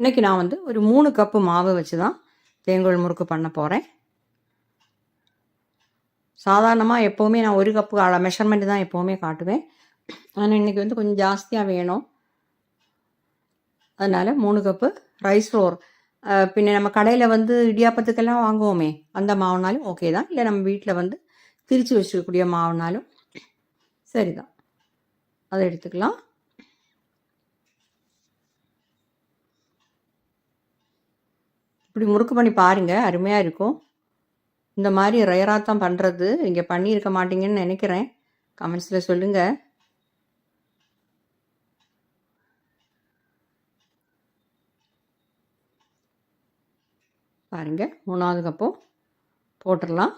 இன்றைக்கி நான் வந்து ஒரு மூணு கப்பு மாவு வச்சு தான் தேங்கோல் முறுக்கு பண்ண போகிறேன் சாதாரணமாக எப்போவுமே நான் ஒரு கப்பு அள மெஷர்மெண்ட் தான் எப்போவுமே காட்டுவேன். ஆனால் இன்றைக்கி வந்து கொஞ்சம் ஜாஸ்தியாக வேணும். அதனால் மூணு கப்பு ரைஸ் ஃப்ளோர் பின்ன நம்ம கடையில் வந்து இடியாப்பத்துக்கெல்லாம் வாங்குவோமே அந்த மாவுனாலும் ஓகே தான். இல்லை நம்ம வீட்டில் வந்து திரித்து வச்சுக்கக்கூடிய மாவுனாலும் சரிதான். அதை எடுத்துக்கலாம். இப்படி முறுக்கு பண்ணி பாருங்கள் அருமையாக இருக்கும். இந்த மாதிரி ரயராக தான் பண்ணுறது இங்கே பண்ணியிருக்க மாட்டீங்கன்னு நினைக்கிறேன். கமெண்ட்ஸில் சொல்லுங்கள் பாருங்க மூணாவது கப்பும் போட்டுடலாம்.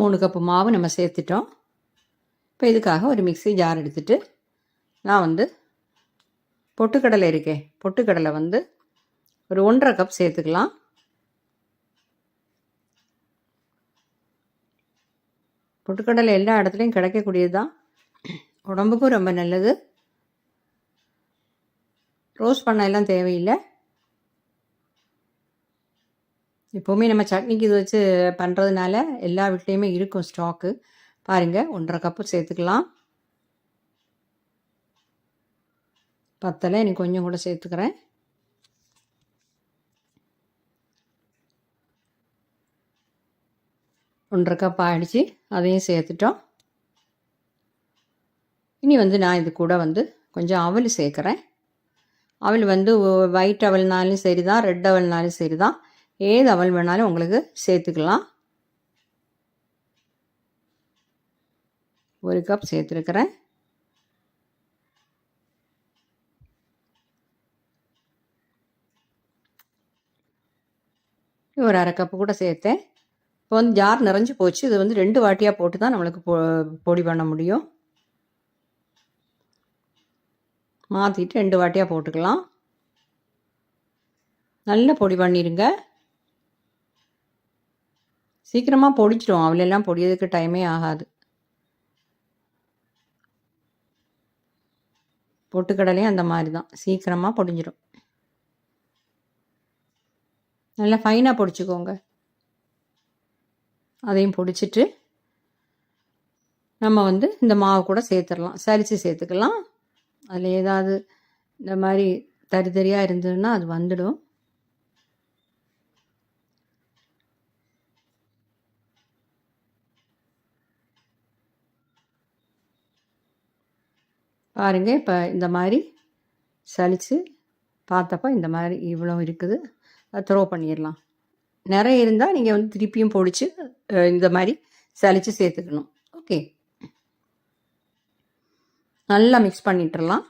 மூணு கப்பு மாவு நம்ம சேர்த்துட்டோம். இப்போ இதுக்காக ஒரு மிக்ஸி ஜார் எடுத்துட்டு நான் வந்து பொட்டுக்கடலை இருக்கே பொட்டுக்கடலை வந்து ஒரு ஒன்றரை கப் சேர்த்துக்கலாம். பொட்டுக்கடலை எல்லா இடத்துலையும் கிடைக்கக்கூடியது தான் உடம்புக்கும் ரொம்ப நல்லது. ரோஸ்ட் பண்ண எல்லாம் தேவையில்லை. எப்போவுமே நம்ம சட்னிக்கு இது வச்சு பண்ணுறதுனால எல்லா வீட்லேயுமே இருக்கும் ஸ்டாக்கு பாருங்கள் ஒன்றரை கப்பு சேர்த்துக்கலாம். பத்தலை எனக்கு கொஞ்சம் கூட சேர்த்துக்கிறேன். ஒன்றரை கப் ஆகிடுச்சு அதையும் சேர்த்துட்டோம். இனி வந்து நான் இது கூட வந்து கொஞ்சம் அவல் சேர்க்குறேன். அவல் வந்து ஒயிட் அவல்னாலும் சரி தான் ரெட் அவல்னாலும் சரி தான் ஏது அவல் வேணாலும் உங்களுக்கு சேர்த்துக்கலாம். ஒரு கப் சேர்த்துருக்குறேன். ஒரு அரை கப்பு கூட சேர்த்தேன். இப்போ வந்து ஜார் நிறைஞ்சு போச்சு. இது வந்து ரெண்டு வாட்டியாக போட்டு தான் நம்மளுக்கு பொ பொடி பண்ண முடியும். மாற்றிட்டு ரெண்டு வாட்டியாக போட்டுக்கலாம். நல்ல பொடி பண்ணிடுங்க சீக்கிரமாக பொடிச்சிடும் அவளெல்லாம் பொடியதுக்கு டைமே ஆகாது. பொட்டுக்கடலையும் அந்த மாதிரி தான் சீக்கிரமாக பொடிஞ்சிடும் நல்லா ஃபைனாக பொடிச்சுக்கோங்க. அதையும் பொடிச்சிட்டு நம்ம வந்து இந்த மாவு கூட சேர்த்துடலாம். சரித்து சேர்த்துக்கலாம். அதில் ஏதாவது இந்த மாதிரி தறி தறியாக இருந்ததுன்னா அது வந்துடும். பாருங்கள் இப்போ இந்த மாதிரி சலித்து பார்த்தப்போ இந்த மாதிரி இவ்வளோ இருக்குது. த்ரோ பண்ணிடலாம். நிறைய இருந்தால் நீங்கள் வந்து திருப்பியும் பொடிச்சு இந்த மாதிரி சலித்து சேர்த்துக்கணும். ஓகே நல்லா மிக்ஸ் பண்ணிட்டுலாம்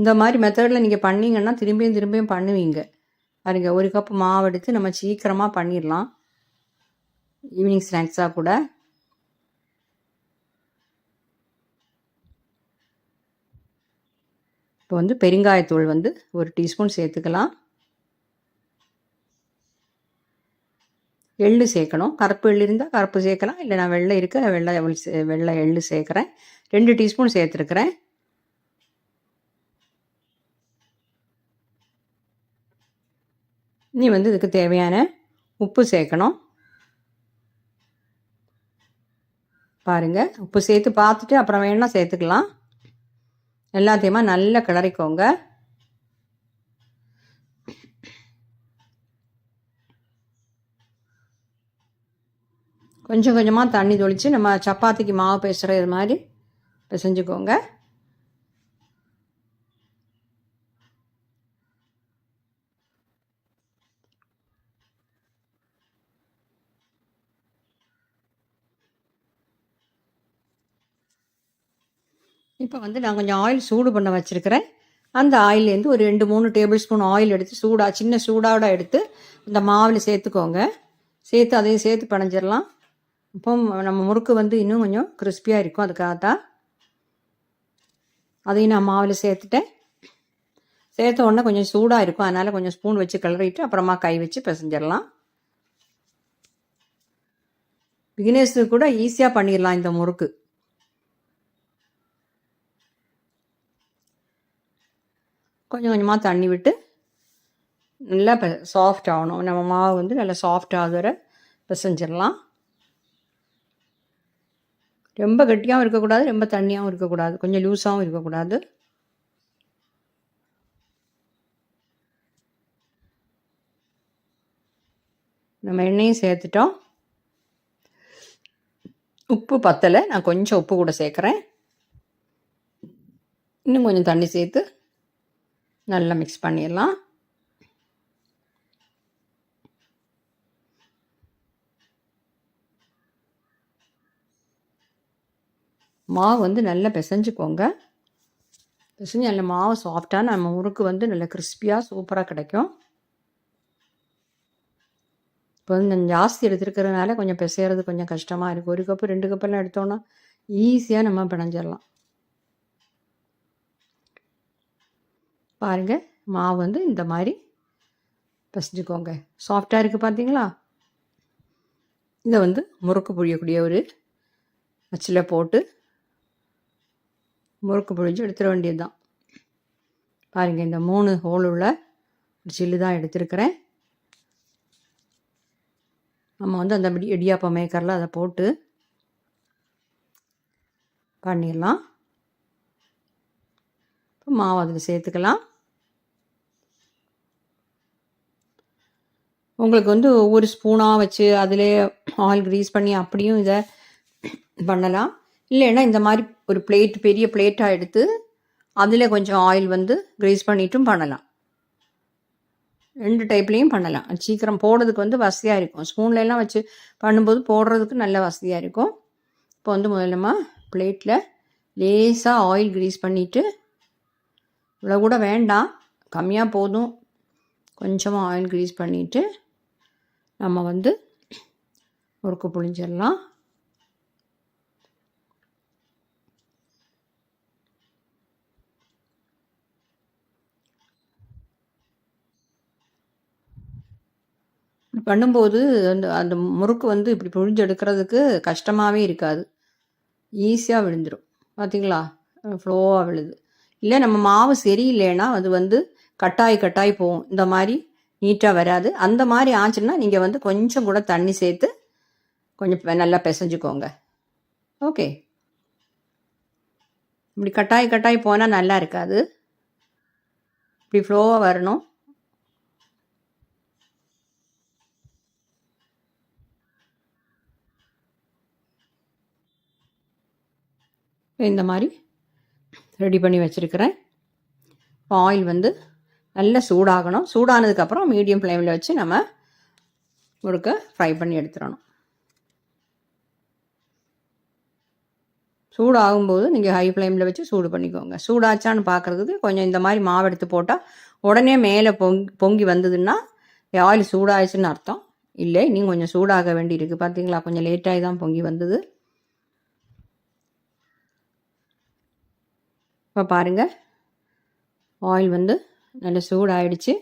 இந்த மாதிரி மெத்தடில் நீங்கள் பண்ணிங்கன்னா திரும்பியும் திரும்பியும் பண்ணுவீங்க. பாருங்கள் ஒரு கப் மாவு எடுத்து நம்ம சீக்கிரமாக பண்ணிடலாம். ஈவினிங் ஸ்நாக்ஸாக கூட. இப்போ வந்து பெருங்காயத்தூள் வந்து ஒரு டீஸ்பூன் சேர்த்துக்கலாம். எள்ளு சேர்க்கணும். கருப்பு எள்ளு இருந்தால் கருப்பு சேர்க்கலாம். இல்லை நான் வெள்ளை இருக்க வெள்ளை வெள்ளை எள்ளு சேர்க்குறேன். ரெண்டு டீஸ்பூன் சேர்த்துருக்குறேன். நீ வந்து இதுக்கு தேவையான உப்பு சேர்க்கணும். பாருங்கள் உப்பு சேர்த்து பார்த்துட்டு அப்புறம் வேணால் சேர்த்துக்கலாம். எல்லாத்தையுமா நல்லா கிளறிக்கோங்க. கொஞ்சம் கொஞ்சமாக தண்ணி தொளித்து நம்ம சப்பாத்திக்கு மாவு பேசுகிற இது மாதிரி பிசைஞ்சுக்கோங்க. இப்போ வந்து நான் கொஞ்சம் ஆயில் சூடு பண்ண வச்சுருக்கிறேன். அந்த ஆயிலேருந்து ஒரு ரெண்டு மூணு டேபிள் ஸ்பூன் ஆயில் எடுத்து சூடாக சின்ன சூடாவோட எடுத்து இந்த மாவில் சேர்த்துக்கோங்க. சேர்த்து அதையும் சேர்த்து பனைஞ்சிடலாம் இப்போ நம்ம முறுக்கு வந்து இன்னும் கொஞ்சம் கிறிஸ்பியாக இருக்கும் அதுக்காக தான் அதையும் நான் மாவில் சேர்த்துட்டேன். சேர்த்த உடனே கொஞ்சம் சூடாக இருக்கும். அதனால் கொஞ்சம் ஸ்பூன் வச்சு கிளறிட்டு அப்புறமா கை வச்சு பிசைஞ்சிடலாம் பிகினர்ஸுக்கு கூட ஈஸியாக பண்ணிடலாம் இந்த முறுக்கு. கொஞ்சம் கொஞ்சமாக தண்ணி விட்டு நல்லா இப்போ சாஃப்ட் ஆகணும். நம்ம மாவு வந்து நல்லா சாஃப்ட் ஆகிற பிசைஞ்சிடலாம். ரொம்ப கட்டியாகவும் இருக்கக்கூடாது ரொம்ப தண்ணியாகவும் இருக்கக்கூடாது. கொஞ்சம் லூஸாகவும் இருக்கக்கூடாது. நம்ம எண்ணெயும் சேர்த்துட்டோம். உப்பு பத்தலை. நான் கொஞ்சம் உப்பு கூட சேர்க்குறேன். இன்னும் கொஞ்சம் தண்ணி சேர்த்து நல்லா மிக்ஸ் பண்ணிடலாம். மாவு வந்து நல்லா பிசைஞ்சுக்கோங்க. பிசைஞ்சு நல்ல மாவு சாஃப்டாக நம்ம முறுக்கு வந்து நல்ல கிறிஸ்பியாக சூப்பராக கிடைக்கும். இப்போ வந்து நான் ஜாஸ்தி எடுத்துருக்கிறதுனால கொஞ்சம் பிசைகிறது கொஞ்சம் கஷ்டமாக இருக்குது ஒரு கப்பு ரெண்டு கப்பெல்லாம் எடுத்தோன்னா ஈஸியாக நம்ம பிணைஞ்சிடலாம். பாருங்கள் மாவு வந்து இந்த மாதிரி பசிஞ்சுக்கோங்க. சாஃப்டாக இருக்குது பார்த்தீங்களா இதை வந்து முறுக்கு புழியக்கூடிய ஒரு அச்சில் போட்டு முறுக்கு புழிஞ்சு எடுத்துட வேண்டியது தான் பாருங்கள் இந்த மூணு ஹோல் உள்ள ஒரு சில்லு தான் எடுத்திருக்கிறேன். நம்ம வந்து அந்த இடியாப்பம் மேக்கரில் அதை போட்டு பண்ணிடலாம். இப்போ மாவு அதில் சேர்த்துக்கலாம். உங்களுக்கு வந்து ஒவ்வொரு ஸ்பூனாக வச்சு அதிலே ஆயில் க்ரீஸ் பண்ணி அப்படியும் இதை பண்ணலாம். இல்லைன்னா இந்த மாதிரி ஒரு பிளேட் பெரிய பிளேட்டாக எடுத்து அதில் கொஞ்சம் ஆயில் வந்து க்ரீஸ் பண்ணிட்டும் பண்ணலாம். ரெண்டு டைப்லேயும் பண்ணலாம். சீக்கிரம் போடுறதுக்கு வந்து வசதியாக இருக்கும். ஸ்பூன்லலாம் வச்சு பண்ணும்போது போடுறதுக்கு நல்ல வசதியாக இருக்கும். இப்போ வந்து முதல்லமா பிளேட்டில் லேசாக ஆயில் க்ரீஸ் பண்ணிவிட்டு இவ்வளோ கூட வேண்டாம். கம்மியாக போதும். கொஞ்சமாக ஆயில் க்ரீஸ் பண்ணிவிட்டு நம்ம வந்து முறுக்கு புழிஞ்சிடலாம். பண்ணும்போது அந்த அந்த முறுக்கு வந்து இப்படி புழிஞ்சு எடுக்கிறதுக்கு கஷ்டமாகவே இருக்காது. ஈஸியாக விழுந்துடும் பார்த்தீங்களா ஃப்ளோவாக விழுது. இல்லை நம்ம மாவு சரியில்லைன்னா அது வந்து கட்டாய் கட்டாய் போகும். இந்த மாதிரி நீட்டாக வராது. அந்த மாதிரி ஆச்சுன்னா நீங்கள் வந்து கொஞ்சம் கூட தண்ணி சேர்த்து கொஞ்சம் நல்லா பிசைஞ்சுக்கோங்க. ஓகே. இப்படி கட்டாய் கட்டாய் போனால் நல்லா இருக்காது. இப்படி ஃப்ளோவாக வரணும். இந்த மாதிரி ரெடி பண்ணி வச்சுருக்கிறேன். ஆயில் வந்து நல்லா சூடாகணும். சூடானதுக்கப்புறம் மீடியம் ஃப்ளேமில் வச்சு நம்ம முறுக்க ஃப்ரை பண்ணி எடுத்துடணும். சூடாகும்போது நீங்கள் ஹை ஃப்ளேமில் வச்சு சூடு பண்ணிக்கோங்க. சூடாச்சான்னு பார்க்குறதுக்கு கொஞ்சம் இந்த மாதிரி மாவு எடுத்து போட்டால் உடனே மேலே பொங்கி பொங்கி வந்ததுன்னா ஆயில் சூடாயிடுச்சுன்னு அர்த்தம். இல்லை நீங்கள் கொஞ்சம் சூடாக வேண்டி இருக்குது பார்த்தீங்களா கொஞ்சம் லேட்டாகி தான் பொங்கி வந்தது. இப்போ பாருங்கள் ஆயில் வந்து நல்லா சூடாகிடுச்சு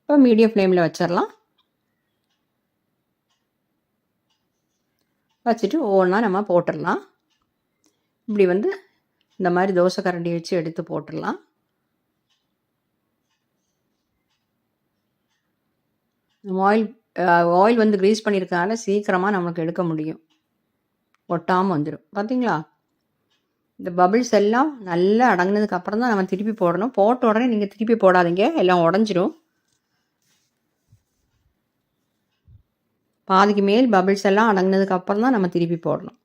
இப்போ மீடியம் ஃப்ளேமில் வச்சிடலாம் வச்சுட்டு ஒவ்வொன்றா நம்ம போட்டுடலாம் இப்படி வந்து இந்த மாதிரி தோசை கரண்டி வச்சு எடுத்து போட்டுடலாம் ஆயில் ஆயில் வந்து க்ரீஸ் பண்ணியிருக்கனால சீக்கிரமாக நமக்கு எடுக்க முடியும். ஒட்டாமல் வந்துடும் பார்த்தீங்களா இந்த பபிள்ஸ் எல்லாம் நல்லா அடங்கினதுக்கு அப்புறம் தான் நம்ம திருப்பி போடணும். போட்ட உடனே நீங்கள் திருப்பி போடாதீங்க. எல்லாம் உடஞ்சிரும். பாதிக்கு மேல் பபிள்ஸ் எல்லாம் அடங்கினதுக்கு அப்புறம் தான் நம்ம திருப்பி போடணும்.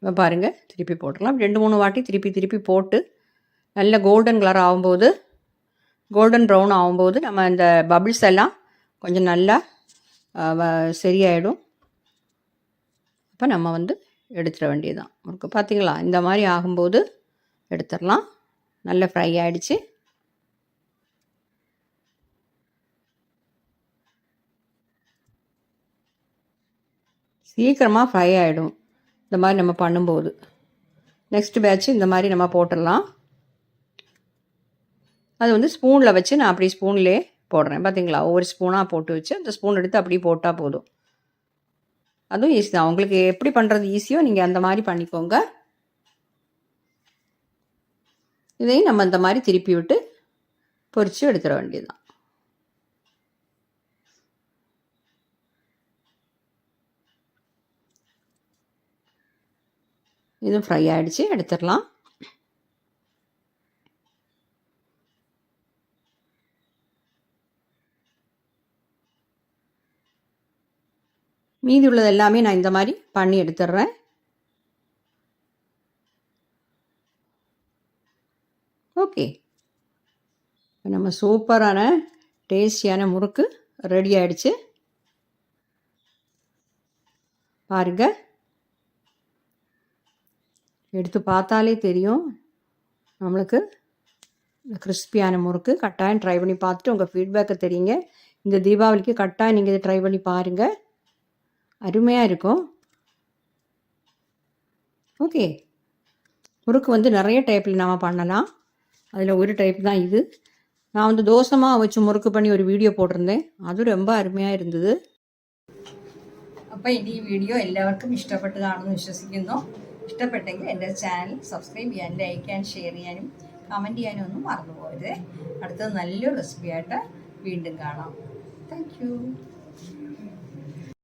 இப்போ பாருங்கள் திருப்பி போட்டுடலாம் ரெண்டு மூணு வாட்டி திருப்பி திருப்பி போட்டு நல்ல கோல்டன் கலர் ஆகும்போது கோல்டன் ப்ரௌன் ஆகும்போது நம்ம இந்த பபிள்ஸ் எல்லாம் கொஞ்சம் நல்லா சரியாயிடும். அப்போ நம்ம வந்து எடுத்துட வேண்டியதுதான். முறுக்கு. பார்த்தீங்களா இந்த மாதிரி ஆகும்போது எடுத்துடலாம். நல்ல ஃப்ரை ஆகிடுச்சு சீக்கிரமாக ஃப்ரை ஆகிடும் இந்த மாதிரி நம்ம பண்ணும்போது. நெக்ஸ்ட் பேட்ச் இந்த மாதிரி நம்ம போட்டுடலாம். அது வந்து ஸ்பூனில் வச்சு நான் அப்படி ஸ்பூன்லேயே போடுறேன். பார்த்தீங்களா ஒவ்வொரு ஸ்பூனாக போட்டு வச்சு அந்த ஸ்பூன் எடுத்து அப்படியே போட்டால் போதும். அதுவும் ஈஸி தான். உங்களுக்கு எப்படி பண்ணுறது ஈஸியோ நீங்கள் அந்த மாதிரி பண்ணிக்கோங்க. இதையும் நம்ம இந்த மாதிரி திருப்பி விட்டு பொறிச்சு எடுத்துட வேண்டியதுதான். இதுவும் ஃப்ரை ஆகிடுச்சு எடுத்துடலாம். மீதி உள்ளது எல்லாமே நான் இந்த மாதிரி பண்ணி எடுத்துடுறேன். ஓகே. நம்ம சூப்பரான டேஸ்டியான முறுக்கு ரெடி ஆயிடுச்சு. பாருங்க. எடுத்து பார்த்தாலே தெரியும். நம்மளுக்கு கிறிஸ்பியான முறுக்கு கட்டாயம் ட்ரை பண்ணி பார்த்துட்டு உங்கள் ஃபீட்பேக்கை தெரியுங்க. இந்த தீபாவளிக்கு கட்டாயம் நீங்கள் இதை ட்ரை பண்ணி பாருங்கள் அருமையாக இருக்கும் ஓகே. முறுக்கு வந்து நிறைய டைப்பில் நாம் பண்ணலாம். அதில் ஒரு டைப் தான் இது. நான் வந்து தோசமாக வச்சு முறுக்கு பண்ணி ஒரு வீடியோ போட்டிருந்தேன். அது ரொம்ப அருமையாக இருந்தது അപ്പോൾ എന്റെ ഈ വീഡിയോ എല്ലാവർക്കും ഇഷ്ടപ്പെട്ടതാണെന്ന് വിശ്വസിക്കുന്നു. ഇഷ്ടപ്പെട്ടെങ്കിൽ എന്റെ ചാനൽ സബ്സ്ക്രൈബ് ചെയ്യാൻ ലൈക്ക് ചെയ്യാൻ ഷെയർ ചെയ്യാനും കമന്റ് ചെയ്യാനും ഒന്നും മറന്നു പോകരുത് അടുത്തത് നല്ലൊരു റെസിപ്പിയായിട്ട് വീണ്ടും കാണാം. താങ്ക്